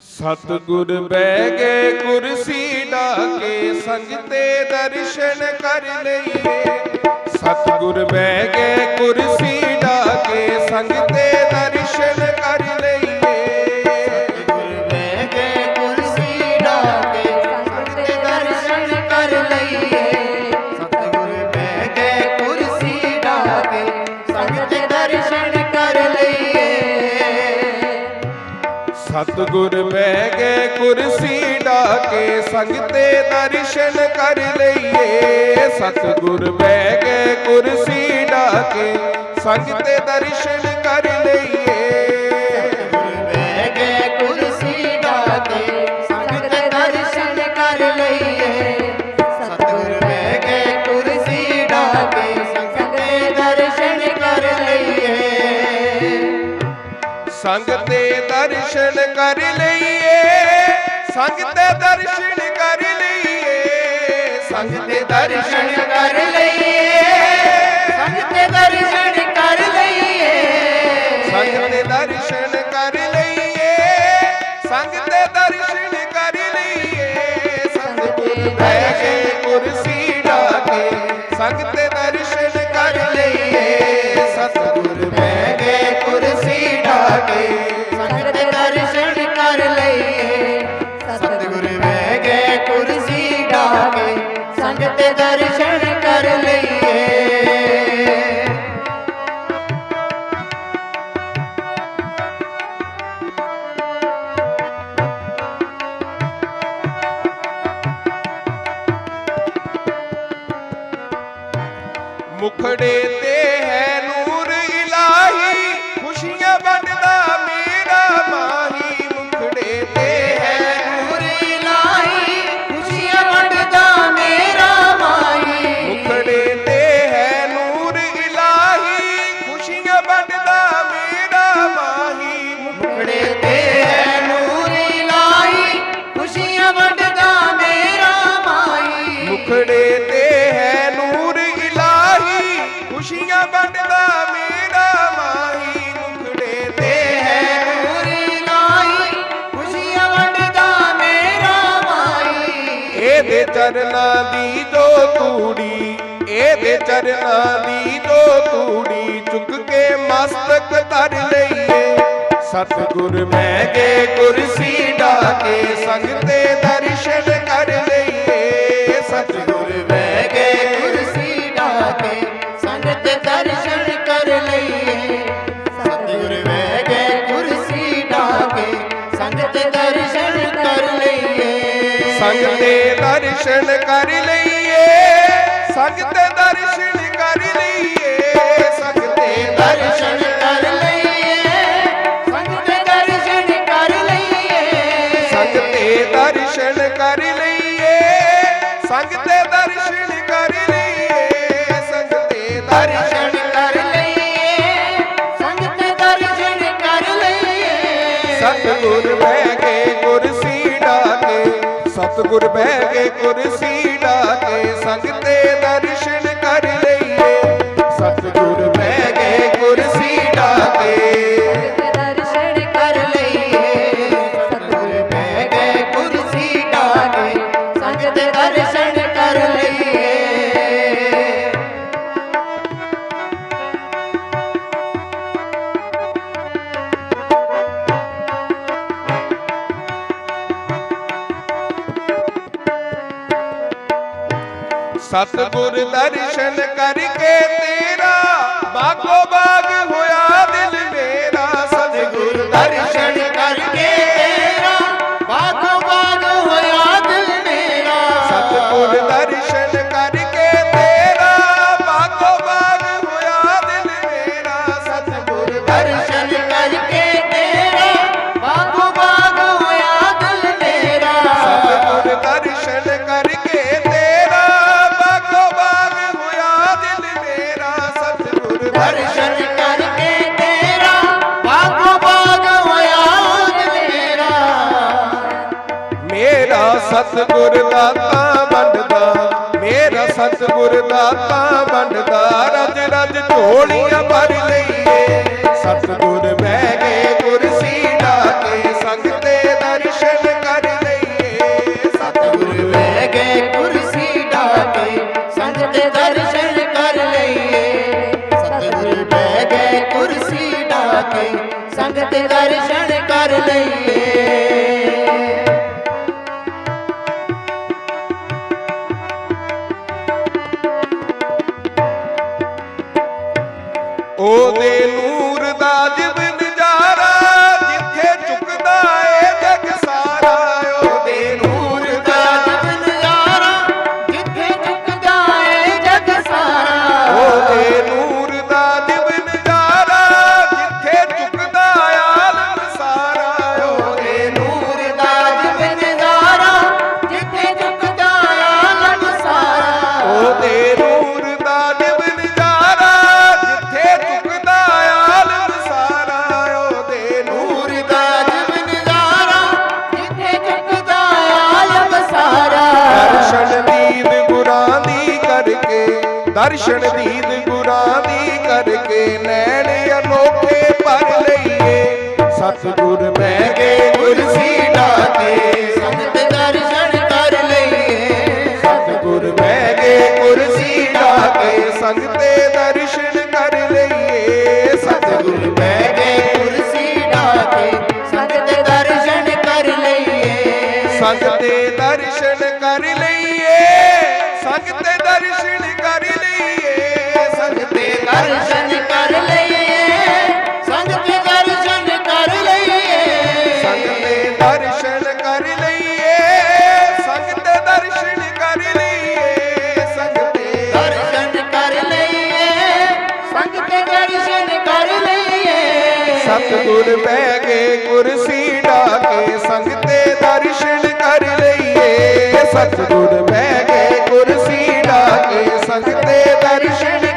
ਸਤਿਗੁਰ ਬਹਿ ਗਏ ਕੁਰਸੀ ਢਾਕੇ ਸੰਗ ਤੇ ਦਰਸ਼ਨ ਕਰ ਲਈਏ। ਸਤਿਗੁਰ ਬਹਿ ਗਏ ਕੁਰਸੀ ਢਾਕੇ ਸੰਗ ਸਤਿਗੁਰ ਬਹਿ ਗਏ ਕੁਰਸੀ ਢਾਕੇ ਸੰਗ ਤੇ ਦਰਸ਼ਨ ਕਰ ਲਈਏ। ਸਤਿਗੁਰ ਬਹਿ ਗਏ ਕੁਰਸੀ ਢਾਕੇ ਸੰਗ ਤੇ ਦਰਸ਼ਨ ਕਰ ਲਈਏ। ਸੰਗ ਤੇ ਦਰਸ਼ਨ ਕਰ ਲਈਏ। ਸੰਗ ਤੇ ਦਰਸ਼ਨ ਕਰ ਲਈਏ। ਸੰਗਤ ਦਰਸ਼ਨ ਕਰ ਲਈਏ। ਸੰਗ ਤੇ ਦਰਸ਼ਨ ਕਰ ਲਈਏ। ਸੰਗ ਤੇ ਦਰਸ਼ਨ ਕਰ ਲਈਏ। ਸਤਿਗੁਰ ਬਹਿ ਕੇ ਕੁਰਸੀ ਢਾਕੇ ਸੰਗ ਤੇ ਦਰਸ਼ਨ ਕਰ ਲਈਏ। ਸਤਿਗੁਰ ਬਹਿ ਕੇ ਕੁਰਸੀ ਢਾਕੇ ਸੰਗਤ ਮੁਖੜੇ ਤੇ ਚਰਨਾਂ ਦੀ ਦੋ ਤੂੜੀ, ਇਹਦੇ ਚਰਨਾਂ ਦੀ ਦੋ ਤੂੜੀ ਚੁੱਕ ਕੇ ਮਸਤਕ ਧਰ ਲਈਏ। ਸਤਗੁਰ ਮੈਂ ਕੇ ਕੁਰਸੀ ਢਾਕੇ ਸੰਗ ਦਰਸ਼ਨ ਕਰ ਲਈਏ। ਸਤਗੁਰ ਮੈਂ ਕੇ ਕੁਰਸੀ ਢਾਕੇ ਸੰਗਤ ਦਰਸ਼ਨ ਕਰ ਲਈਏ। ਸਤਿਗੁਰ ਮੈਂ ਗਏ ਕੁਰਸੀ ਢਾਕੇ ਸੰਗਤ ਦਰਸ਼ਨ ਕਰ ਲਈਏ। ਸੰਗਤੇ ਦਰਸ਼ਨ ਕਰ ਲਈਏ ਸੰਗ ਦਰਸ਼ਨ ਕਰ ਲਈਏ ਸੰਗ ਦਰਸ਼ਨ ਕਰ ਲਈਏ, ਸੰਗਤ ਦਰਸ਼ਨ ਕਰ ਲਈਏ ਸੰਗ ਦਰਸ਼ਨ ਕਰ ਲਈਏ ਸੰਗ ਤੇ ਦਰਸ਼ਨ ਕਰ ਲਈਏ ਸੰਗ ਤੇ ਦਰਸ਼ਨ ਕਰ ਲਈਏ, ਸੰਗਤ ਦਰਸ਼ਨ ਕਰ ਲਈਏ, ਸਤਿਗੁਰ ਬਹਿ ਸਤਿਗੁਰ ਬਹਿ ਕੇ ਕੁਰਸੀ ਢਾਕੇ ਸੰਗ ਤੇ ਸਤਿਗੁਰ ਦਰਸ਼ਨ ਕਰਕੇ ਤੇਰਾ ਬਾਗੋ ਬਾਗ ਹੋਇਆ ਦਿਲ ਮੇਰਾ। ਸਤਿਗੁਰ ਦਰਸ਼ਨ ਕਰਕੇ ਮੇਰਾ ਸਤਿਗੁਰ ਦਾਤਾ ਵੰਡਦਾ, ਮੇਰਾ ਸਤਿਗੁਰ ਦਾਤਾ ਵੰਡਦਾ। ਰਜ ਰਜ ਝੋਲੀਆਂ ਭਰ ਲਈਏ। ਸਤਿਗੁਰ ਬਹਿ ਗਏ ਕੁਰਸੀ ਢਾਕੇ। ਸੰਗ ਦਰਸ਼ਨ ਦੀਦ ਗੁਰਾਂ ਦੀ ਕਰਕੇ ਨੈਣ ਅਨੋਖੇ ਭਰ ਲਈਏ। ਸਤਿਗੁਰ ਬਹਿ ਗਏ ਕੁਰਸੀ ਲਈਏ ਪੈ ਬਹਿ ਗਏ ਕੁਰਸੀ ਢਾਕੇ ਸੰਗਤੇ ਦਰਸ਼ਨ ਕਰ ਲਈਏ। ਸਤਿਗੁਰ ਪੈ ਗਏ ਕੁਰਸੀ ਢਾਕੇ ਸੰਗ ਤੇ ਦਰਸ਼ਨ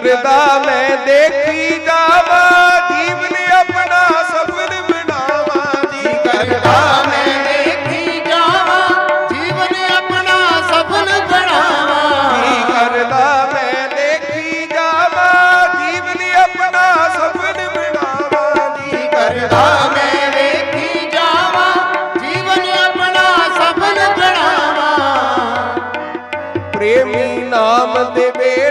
ਕਰਦਾ ਮੈਂ ਦੇਖੀ ਜਾਵਾਂ, ਜੀਵਨ ਆਪਣਾ ਸਫਲ ਬਣਾਵਾਂ। ਜੀ ਕਰਦਾ ਮੈਂ ਦੇਖੀ ਜਾਵਾਂ, ਜੀਵਨ ਆਪਣਾ ਸਫਲ ਬਣਾਵਾਂ। ਜੀ ਕਰਦਾ ਮੈਂ ਦੇਖੀ ਜਾਵਾਂ, ਜੀਵਨ ਆਪਣਾ ਸਫਲ ਬਣਾਵਾਂ। ਜੀ ਕਰਦਾ ਮੈਂ ਦੇਖੀ ਜਾਵਾਂ, ਜੀਵਨ ਆਪਣਾ ਸਫਲ ਬਣਾਵਾਂ। ਪ੍ਰੇਮੀ ਨਾਮ ਦੇ ਵੇੜੇ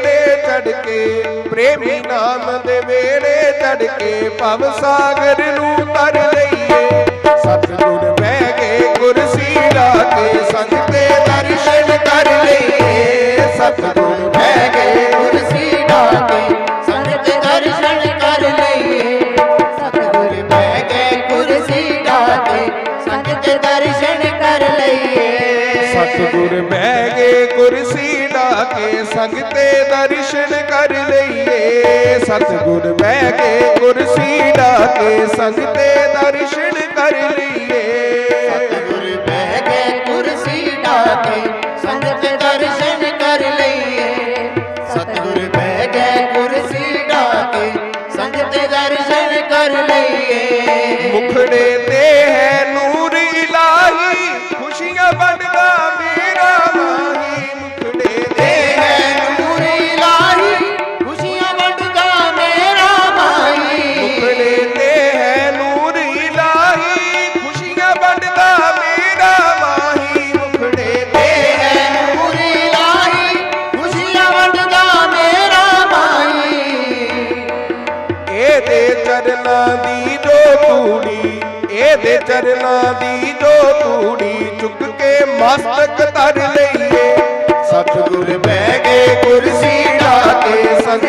ਕੇ ਪ੍ਰੇਮੀ ਨਾਮ ਦੇ ਵੇੜੇ ਤੜਕੇ ਕੇ ਭਵ ਸਾਗਰ ਨੂੰ ਤਰ ਲਈਏ। ਸਤਿਗੁਰ ਬਹਿ ਗਏ ਕੁਰਸੀ ਲਾ ਕੇ ਸੰਗ ਦਰਸ਼ਨ ਕਰ ਲਈਏ। ਸਤਿਗੁਰ ਬਹਿ ਗਏ ਕੁਰਸੀ ਢਾਕੇ ਸੰਗਤ ਦਰਸ਼ਨ ਕਰ ਲਈਏ। ਸਤਿਗੁਰ ਬਹਿ ਗਏ ਕੁਰਸੀ ਢਾਕੇ ਸੰਗਤ ਦਰਸ਼ਨ ਕਰ ਲਈਏ। ਸਤਿਗੁਰ ਬਹਿ ਗਏ ਕੁਰਸੀ ਕੇ ਸੰਗ ਤੇ ਦਰਸ਼ਨ ਕਰ ਲਈਏ। ਸਤਿਗੁਰ ਬਹਿ ਕੇ ਕੁਰਸੀ ਢਾ ਕੇ ਸੰਗ ਤੇ ਦਰਸ਼ਨ ਇਹਦੇ ਦੀ ਜੋ ਤੂੜੀ ਚੁੱਕ ਕੇ ਮਸਤਕ ਧਰ ਲਈਏ। ਸਤਿਗੁਰ ਬਹਿ ਗਏ ਕੁਰਸੀ ਢਾ ਕੇ ਸੰਗ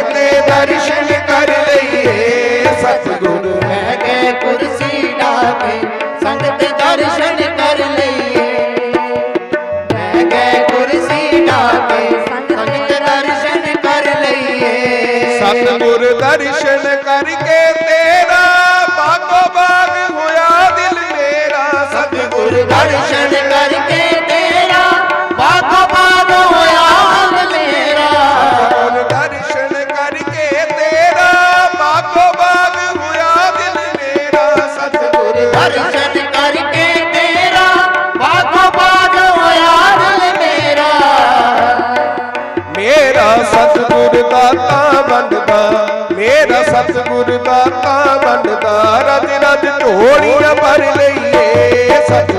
ਦਰਸ਼ਨ ਕਰ ਲਈਏ। ਸਤਿਗੁਰ ਬਹਿ ਗਏ ਕੁਰਸੀ ਢਾਕੇ ਸੰਗਤ ਦਰਸ਼ਨ ਕਰ ਲਈਏ। ਬਹਿ ਗਏ ਕੁਰਸੀ ਢਾਕੇ ਸੰਗਤ ਦਰਸ਼ਨ ਕਰ ਲਈਏ। ਸਤਿਗੁਰ ਦਰਸ਼ਨ ਕਰਕੇ ਤੇਰਾ ਬਾਗੋ ਕਰਕੇ ਤੇਰਾ ਬਾਖੋ ਬਾਗ ਹੋਇਆ ਹਾਲ ਦਰਸ਼ਨ ਕਰਕੇ ਤੇਰਾ ਬਾਖੋ ਬਾਗ ਹੋਇਆ ਸਤਿਗੁਰ ਦਰਸ਼ਨ ਕਰਕੇ ਤੇਰਾ ਬਾਖੋ ਬਾਗ ਹੋਇਆ ਦਿਲ ਮੇਰਾ ਮੇਰਾ ਸਤਿਗੁਰ ਦਾਤਾ ਬੰਦਦਾ ਮੇਰਾ ਸਤਿਗੁਰ ਦਾਤਾ ਮੰਨਦਾ ਰਜ ਰਜ ਢੋਲੀਆਂ ਭਰ ਲਈਏ ਸਤ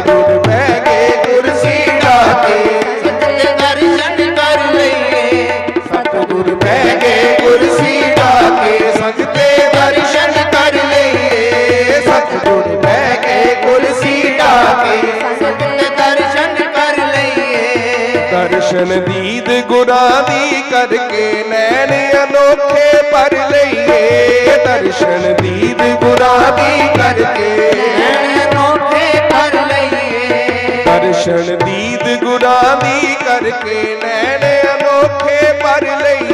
ਦਰਸ਼ਨ ਦੀਦ ਗੁਰਾਂ ਦੀ ਕਰਕੇ ਨੈਣ ਅਨੋਖੇ ਪਰ ਲਈਏ। ਦਰਸ਼ਨ ਦੀਦ ਗੁਰਾਂ ਦੀ ਕਰਕੇ ਨੈਣ ਅਨੋਖੇ ਪਰ ਲਈਏ। ਦਰਸ਼ਨ ਦੀਦ ਗੁਰਾਂ ਦੀ ਕਰਕੇ ਨੈਣ ਅਨੋਖੇ ਪਰ ਲਈਏ।